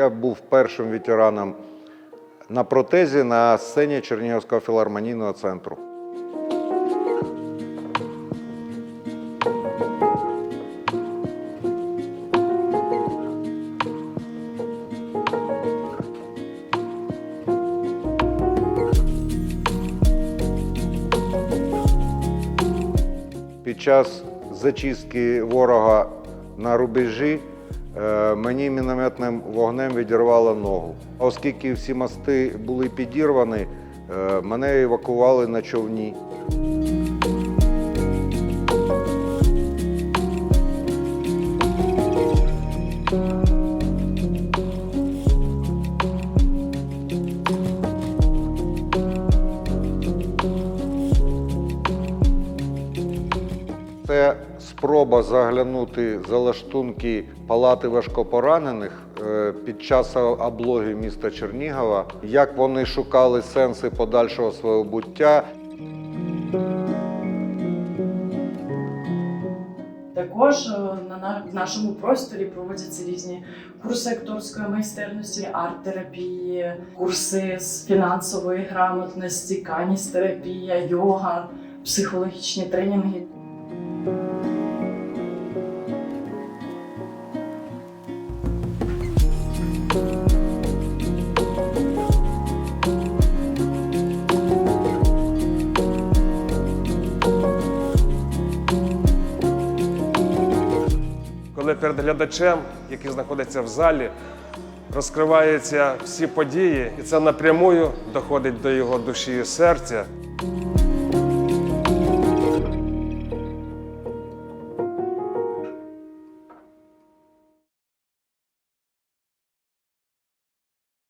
Я був першим ветераном на протезі на сцені Чернігівського філармонійного центру. Під час зачистки ворога на рубежі мені мінометним вогнем відірвало ногу. Оскільки всі мости були підірвані, е, мене евакували на човні. Це спроба заглянути за лаштунки палати важкопоранених е, під час облоги міста Чернігова, як вони шукали сенси подальшого свого буття. Також е, на на- нашому просторі проводяться різні курси акторської майстерності, арт-терапії, курси з фінансової грамотності, каністерапія, йога, психологічні тренінги. Коли перед глядачем, який знаходиться в залі, розкриваються всі події, і це напрямую доходить до його душі і серця.